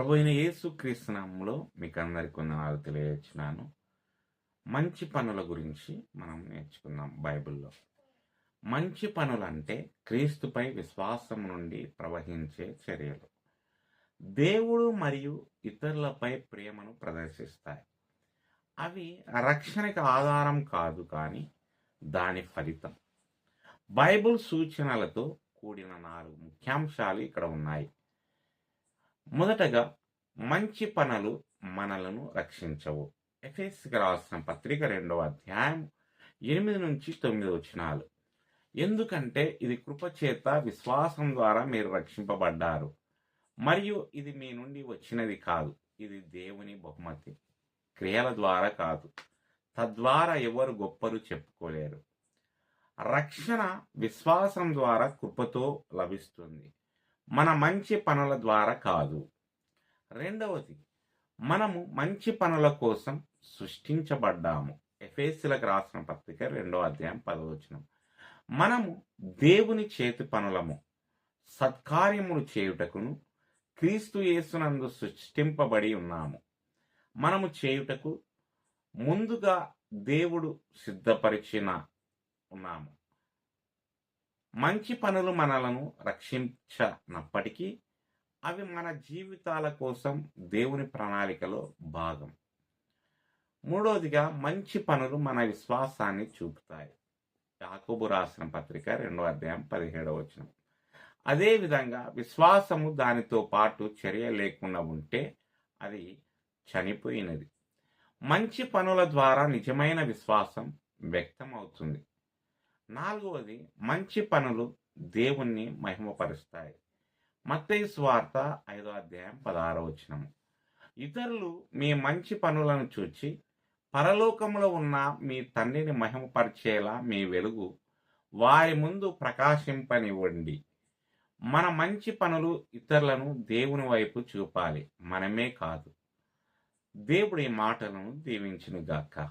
ప్రభు అయిన యేసు క్రీస్తునామంలో మీకు అందరికి వందనాలు తెలియజేస్తున్నాను. మంచి పనుల గురించి మనం నేర్చుకుందాం బైబిల్లో. మంచి పనులు అంటే క్రీస్తుపై విశ్వాసం నుండి ప్రవహించే చర్యలు. దేవుడు మరియు ఇతరులపై ప్రేమను ప్రదర్శిస్తాయి. అవి రక్షణకి ఆధారం కాదు కానీ దాని ఫలితం. బైబిల్ సూచనలతో కూడిన నాలుగు ముఖ్యాంశాలు ఇక్కడ ఉన్నాయి. మొదటగా మంచి పనులు మనలను రక్షించవు. ఎఫ్ఎస్కి రాసిన పత్రిక రెండవ అధ్యాయం ఎనిమిది నుంచి తొమ్మిది వచనాలు. ఎందుకంటే ఇది కృపచేత విశ్వాసం ద్వారా మీరు రక్షింపబడ్డారు. మరియు ఇది మీ నుండి వచ్చినది కాదు. ఇది దేవుని బహుమతి. క్రియల ద్వారా కాదు. తద్వారా ఎవరు గొప్పలు చెప్పుకోలేరు. రక్షణ విశ్వాసం ద్వారా కృపతో లభిస్తుంది. మన మంచి పనుల ద్వారా కాదు. రెండవది మనము మంచి పనుల కోసం సృష్టించబడ్డాము. ఎఫేసులకు రాసిన పత్రిక రెండవ అధ్యాయం పదవచనం. మనము దేవుని చేతి పనులము సత్కార్యములు చేయుటకును క్రీస్తు యేసునందు సృష్టింపబడి ఉన్నాము. మనము చేయుటకు ముందుగా దేవుడు సిద్ధపరిచిన ఉన్నాము. మంచి పనులు మనలను రక్షించనప్పటికీ అవి మన జీవితాల కోసం దేవుని ప్రణాళికలో భాగం. మూడవదిగా మంచి పనులు మన విశ్వాసాన్ని చూపుతాయి. యాకోబు రాసిన పత్రిక రెండో అధ్యాయం పదిహేడవ వచనం. అదేవిధంగా విశ్వాసము దానితో పాటు చర్య లేకుండా ఉంటే అది చనిపోయినది. మంచి పనుల ద్వారా నిజమైన విశ్వాసం వ్యక్తమవుతుంది. నాలుగవది మంచి పనులు దేవుణ్ణి మహిమపరుస్తాయి. మత్తయి స్వార్త ఐదో అధ్యాయం పదహారో వచ్చినము ఇతరులు మీ మంచి పనులను చూచి పరలోకంలో ఉన్న మీ తండ్రిని మహిమపరిచేలా మీ వెలుగు వారి ముందు ప్రకాశింపనివ్వండి. మన మంచి పనులు ఇతరులను దేవుని వైపు చూపాలి. మనమే కాదు. దేవుడి మాటలను దీవించునుగాక.